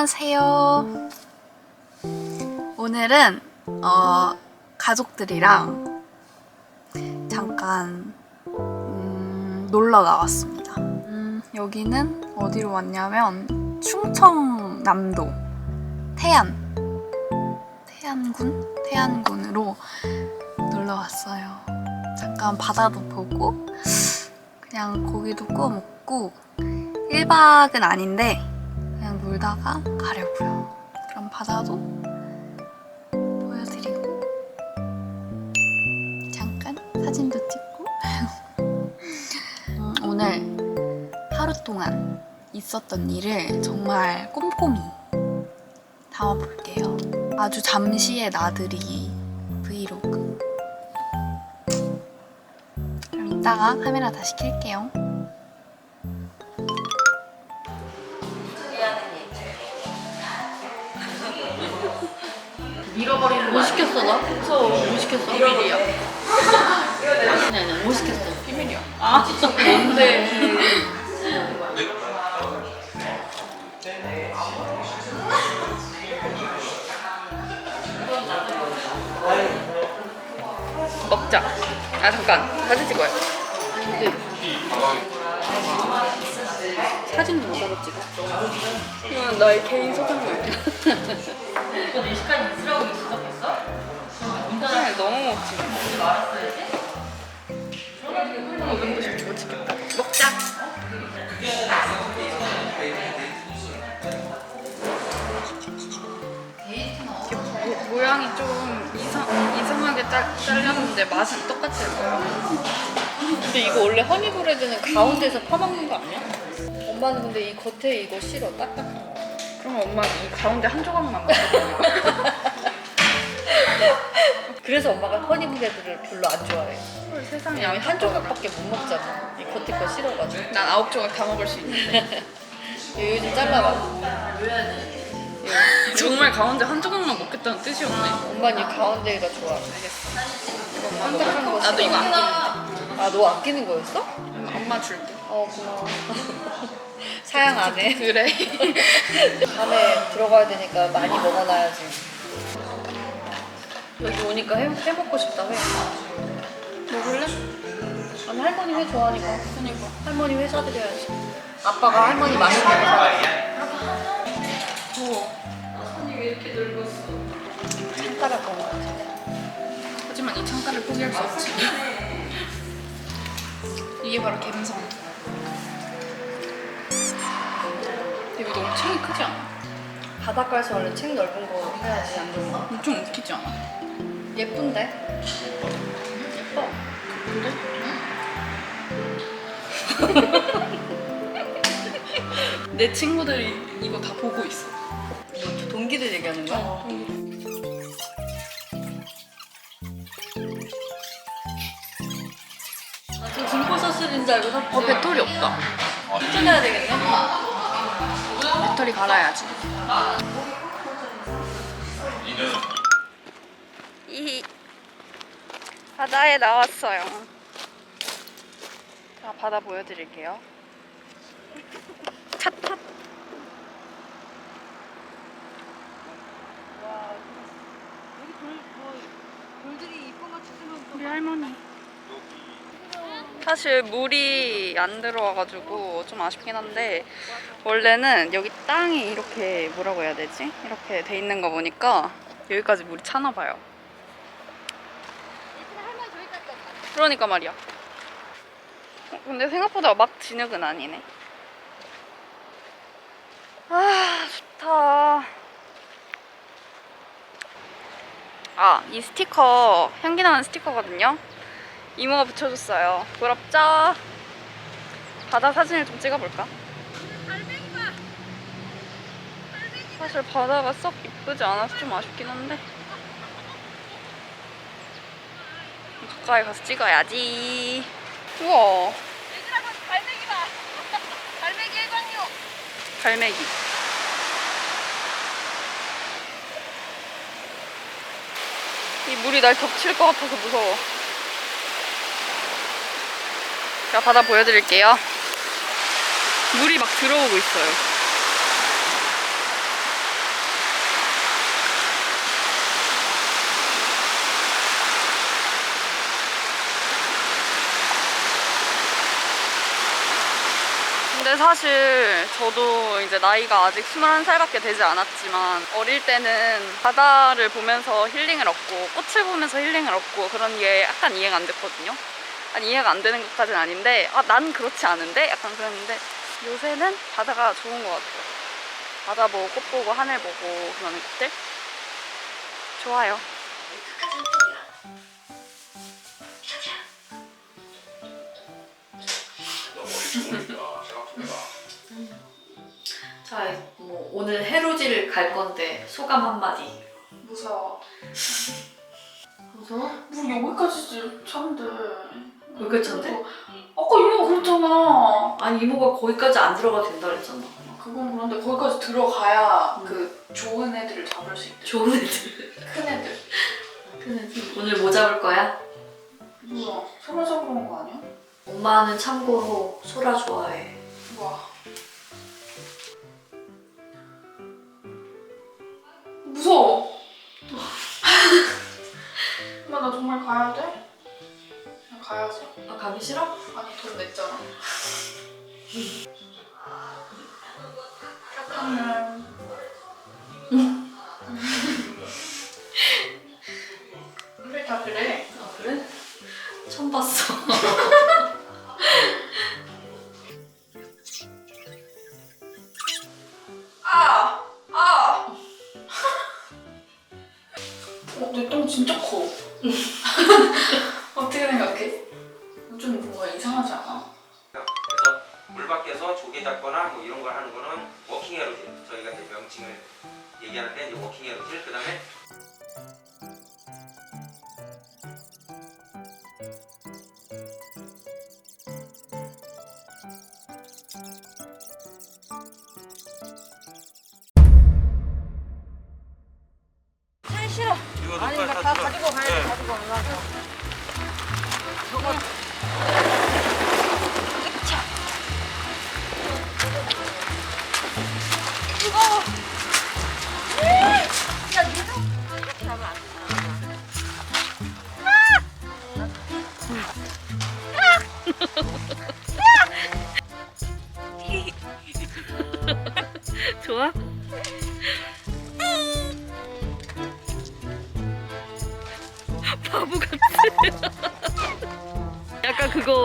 안녕하세요. 오늘은 어, 가족들이랑 잠깐 음, 놀러 나왔습니다. 음, 여기는 어디로 왔냐면 충청남도 태안 태안군 태안군으로 놀러 왔어요. 잠깐 바다도 보고 그냥 고기도 구워 먹고 1박은 아닌데 그냥 놀다가 가려고요. 그럼 바다도 보여드리고 잠깐 사진도 찍고 음, 오늘 하루 동안 있었던 일을 정말 꼼꼼히 담아볼게요. 아주 잠시의 나들이 브이로그. 그럼 이따가 카메라 다시 켤게요. 뭐 시켰어 나? 무서워 뭐 시켰어? 비밀이야 아니 아니 뭐 시켰어? 비밀이야 아 뭔데 먹자. 아 잠깐 사진 찍어요. 사진은 못 알아 찍어 이건 나의 개인 소장물 너 시간 있으라고 지적했어? 그냥 너무 먹지. 어, 눈부심 주고 찍겠다. 먹자. 이게 모- 모양이 좀 이상, 이상하게 잘, 잘렸는데 맛은 똑같을 거예요. 근데 이거 원래 허니브레드는 가운데서 퍼먹는 거 아니야? 엄마는 근데 이 겉에 이거 싫어 딱딱한 거 그럼 엄마 이 가운데 한 조각만 먹어. 그래서 엄마가 허니브레드를 별로 안 좋아해 헐, 세상에 왜냐면 한 조각밖에 못 먹잖아 이 겉에 거 싫어가지고 난 아홉 조각 다 먹을 수 있는데. 이거 요즘 잘라봐 정말 가운데 한 조각만 먹겠다는 뜻이었네. 엄마는 이 가운데가 좋아 딱딱한 거 나도 이거 아끼는데. 아 너 아끼는 거였어? 엄마 줄게. 어 고마워 사양 안 해. 그래. 밤에 들어가야 되니까 많이 먹어놔야지. 여기 오니까 해, 해 먹고 싶다 회. 먹을래? 아니 할머니 회 좋아하니까. 그니까. 할머니 회 사드려야지. 아빠가 할머니 맛있는 거 사드려. 더워. 손가락 건것 같아. 하지만 이 창가를 포기할 수 없지. 이게 바로 갬성. 너무 창이 크지 않아? 바닷가에서 원래 책 넓은 거 해야지 안 좋은 거. 좀 웃기지 않아? 예쁜데? 예뻐. 그래? 내 친구들이 이거 다 보고 있어. 뭐 동기들 얘기하는 거야? 아, 저 중고 서술인 줄 알고 샀지. 어, 배터리 없다. 찾아야 되겠네. 배터리 갈아야지. 이 바다에 나왔어요. 자, 바다 보여드릴게요. 찻탑. 우리 할머니. 사실 물이 안 들어와가지고 좀 아쉽긴 한데 원래는 여기 땅이 이렇게 뭐라고 해야 되지? 이렇게 돼 있는 거 보니까 여기까지 물이 차나 봐요. 그러니까 말이야. 어, 근데 생각보다 막 진흙은 아니네. 아 좋다. 아 이 스티커 향기 나는 스티커거든요. 이모가 붙여줬어요. 부럽죠? 바다 사진을 좀 찍어볼까? 사실 바다가 썩 이쁘지 않아서 좀 아쉽긴 한데 가까이 가서 찍어야지. 우와. 갈매기 봐. 갈매기 해광류. 갈매기. 이 물이 날 덮칠 것 같아서 무서워. 제가 바다 보여드릴게요. 물이 막 들어오고 있어요. 근데 사실 저도 이제 나이가 아직 21살밖에 되지 않았지만 어릴 때는 바다를 보면서 힐링을 얻고 꽃을 보면서 힐링을 얻고 그런 게 약간 이해가 안 됐거든요. 아니 이해가 안 되는 것까지는 아닌데 아, 난 그렇지 않은데? 약간 그랬는데 요새는 바다가 좋은 것 같아요. 바다 보고 꽃 보고 하늘 보고 그러는 것들 좋아요. 자, 뭐 오늘 해로지를 갈 건데 소감 한마디. 무서워. 무서워? 뭐 여기까지 찬데. 여기까지 찬데? 아까 이모가 그랬잖아. 아니 이모가 거기까지 안 들어가도 된다 그랬잖아. 그건 그런데 거기까지 들어가야 음. 그 좋은 애들을 잡을 수 있대. 좋은 애들. 큰 애들. 큰 애들. 오늘 뭐 잡을 거야? 뭐야? 소라 잡으러 온거 아니야? 엄마는 참고로 소라 좋아해. 와. 무서워. 엄마 나 정말 가야 돼? 가야지. 아 가기 싫어? 아니 돈 냈잖아. 착한 우리 다 그래. 아 그래? 처음 봤어. 뭔가 이상하지 않아? 그래서 물 밖에서 조개 잡거나 뭐 이런 걸 하는 거는 워킹 에로질 저희가 이제 명칭을 얘기하는데 이제 워킹 에로질 그다음에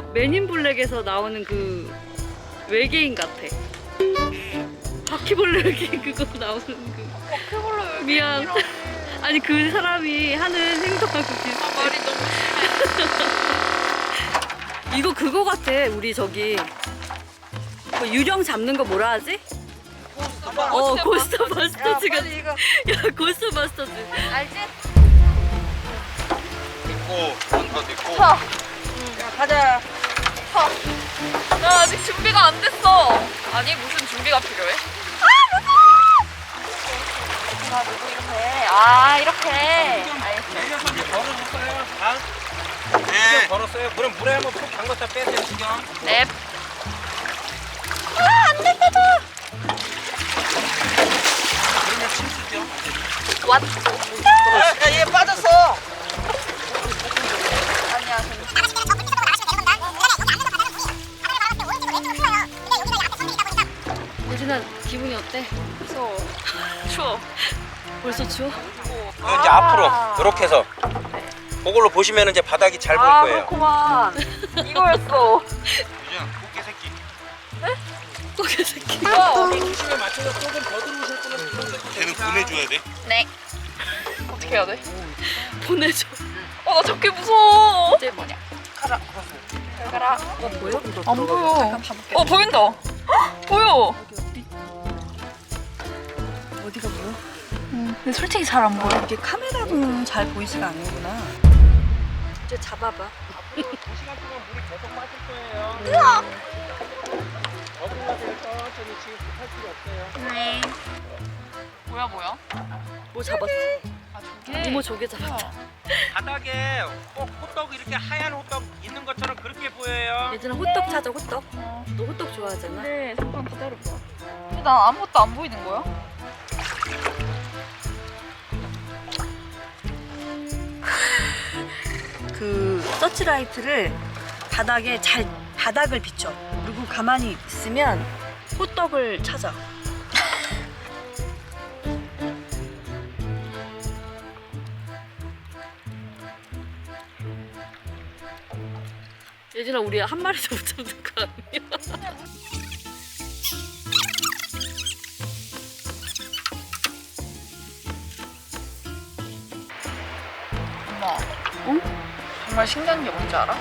그거 맨인 블랙에서 나오는 그 외계인 같아. 바퀴벌레 외계인 그거 나오는 그. 바퀴벌레 외계인. 미안. 아니 그 사람이 하는 행동하고 비슷해. 말이 너무 이거 그거 같아. 우리 저기 뭐 유령 잡는 거 뭐라 하지? 어 고스트바스터즈 같아. 이거 야 고스트바스터즈. 알지? 됐고 더 됐고 가자. 나 아직 준비가 안 됐어. 아니 무슨 준비가 필요해? 아 무서워. 아 누구 이렇게? 아 이렇게. 알겠어. 내려서 이제 걸어줬어요 다? 네 걸었어요 그럼 물에 한번 푹 담갔다 빼세요 지금 넵. 그러면 침수죠 왓. 야얘 빠졌어 기분이 어때? 무서워. 추워. 벌써 추워? 이제 앞으로 이렇게 해서 그걸로 보시면 이제 바닥이 잘 보일 아 거예요 그렇구만. 이거였어. 꽃게 새끼 꼬개 새끼. 중심에 맞춰서 조금 더 들어오실 분은 걔는 보내줘야 돼 네. 어떻게 해야 돼? 보내줘. 어, 나 저게 무서워. 이제 뭐냐? 가라. 잘 가라. 어 보여? 안 보여. 어, 보인다. 헉, 보여. 어디가 보여? 근데 솔직히 잘 안 보여. 이게 카메라는 잘 보이지가 않는구나. 이제 잡아봐. 두 시간 동안 물이 계속 빠질 거예요 어부가서 천천히 지금 급할 필요 없어요 네. 뭐야, 뭐야? 뭐 잡았어? 아, 저게. 이모 조개 잡았다. 바닥에 꼭 호떡 이렇게 하얀 호떡 있는 것처럼 그렇게 보여요 예진아 호떡 찾아 호떡. 너 호떡 좋아하잖아. 네, 잠깐 기다려봐. 근데 난 아무것도 안 보이는 거야? 그 서치라이트를 바닥에 잘 바닥을 비춰. 그리고 가만히 있으면 호떡을 찾아. 예진아 우리 한 마리도 못 잡는 거 아니야? 정말 신기한 게 뭔지 알아?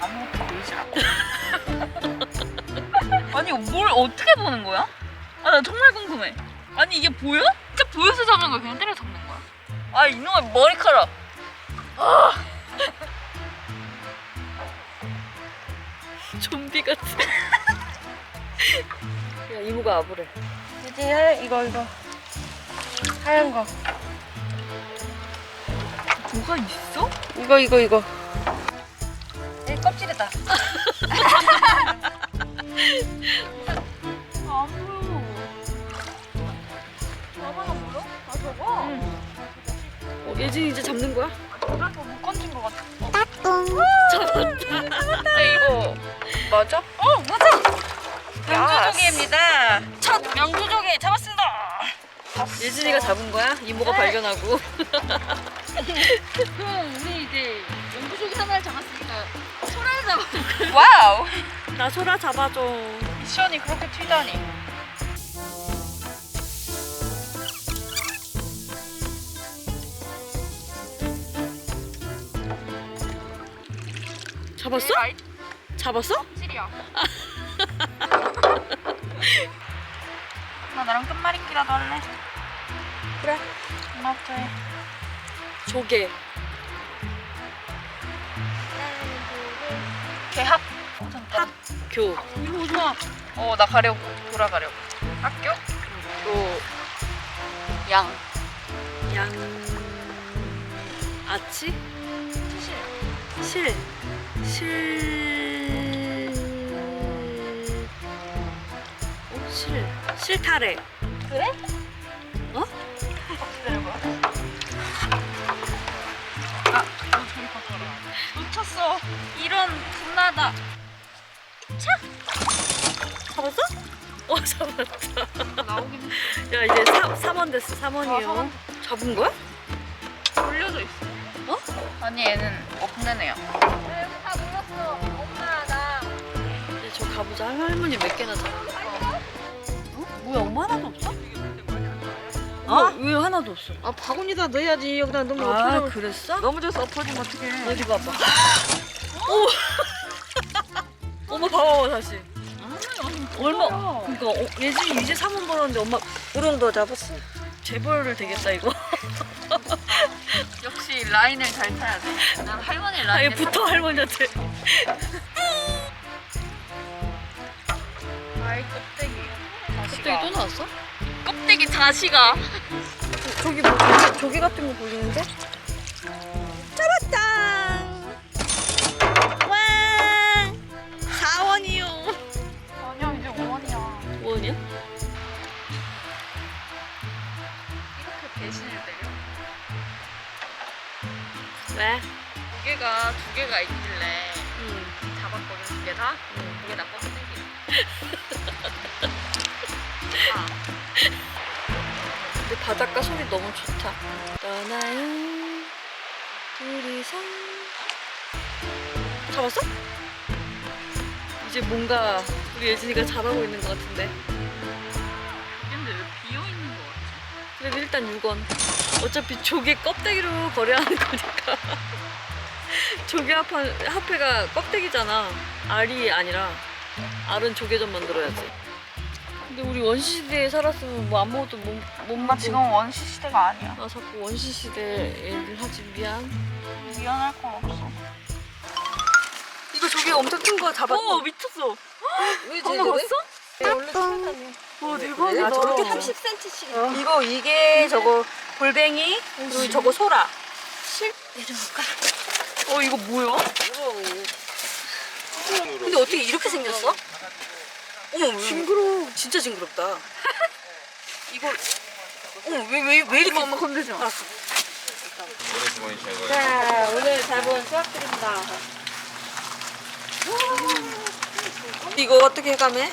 아무것도 보이지 않고. 아니 뭘 어떻게 보는 거야? 아 나 정말 궁금해. 아니 이게 보여? 진짜 보여서 잡는 거야? 그냥 때려 잡는 거야? 아 이놈의 머리카락. 좀비 같아. 야 이모가 아부래. 이제 하- 이거 이거 하얀 거. 뭐가 있어? 이거 이거 이거. 이 껍질이다. 안 보여. 나만 안 보여? 아 저거? 어, 예진이 이제 잡는 거야? 나도 못 건진 것 같아. 잡았다. 이거 맞아? 어 맞아. 명조조개입니다. 첫 명조조개 잡았습니다. 예진이가 잡은 거야? 이모가 발견하고. 그럼 우리 이제 명조조개 하나를 잡았으니까 소라를 잡았는 와우. 나 소라 잡아줘. 미션이 그렇게 튀다니. 잡았어? 잡았어? 찔이야. 나 나랑 끝말잇기라도 할래. 그래. 해. 조개. 개학. 어, 잠깐. 교. 이거 오지 마. 어, 나 가려고. 돌아가려고. 학교? 또 양. 양. 아치? 수실. 실. 실. 어, 실. 실타래. 그래? 놓쳤어. 이런 분나다. 잡았어? 어, 잡았다. 나오긴 야, 이제 3, 원 됐어. 3원이요. 아. 잡은 거야? 돌려져 있어. 어? 아니, 얘는 없는 애야. 이제 저 가보자. 할머니 몇 개나 잡았어? 어? 뭐야, 엄마 하나도 없어? 어? 왜 하나도 없어? 아 바구니다 넣어야지 여기다 넣으면 아, 어떡해. 그랬어? 넘어져서 엎어지면 어떡해. 어디 봐봐. 오! 엄마 봐봐, 다시. 얼마? 그니까, 어, 예진이 이제 3원 벌었는데 엄마 우렁 더 잡았어. 재벌을 되겠다, 이거. 역시 라인을 잘 타야 돼. 난 할머니 아예 라인을 붙어, 할머니한테. 아이 껍데기. 갑자기 또 나왔어? 껍데기 자식아. 저기 뭐 조개 같은 거 보이는데? 왜? 두 개가 두 개가 있길래 응. 잡았거든 두 개 다. 두개다 껍데기. 아, 근데 바닷가 소리 너무 좋다. 떠나요. 둘이서. 잡았어? 이제 뭔가 우리 예진이가 잘하고 있는 것 같은데. 근데 왜 비어 있는 거 같지? 그래도 일단 6원. 어차피 조개 껍데기로 거래하는 거니까. 조개 합하, 합회가 껍데기잖아. 알이 아니라. 알은 조개전 만들어야지. 근데 우리 원시 시대에 살았으면 뭐 아무것도 못, 못 엄마 먹고. 지금 원시 시대가 아니야. 나 자꾸 원시 시대 얘기를 하지 미안. 미안할 건 없어. 이거 조개 엄청 큰 거 잡았어. 어 미쳤어. 왜 방금 봤어? 원래 생각하네. 와 대박이다. 아, 저렇게 30cm씩. 이거 이게 저거 골뱅이, 그리고 저거 소라. 실? 내려볼까? 어, 이거 뭐야? 근데 어떻게 이렇게 생겼어? 어머, 징그러워. 진짜 징그럽다. 이거, 어머, 왜, 왜, 왜 이렇게. 엄마 건들지 마. 알았어. 자, 오늘 잘본 수학드립니다. 이거 어떻게 해감해?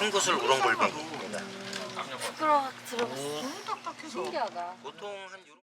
큰 구슬 우렁볼방입니다. 부끄러워 들어봤어. 신기하다. 보통 한 요런...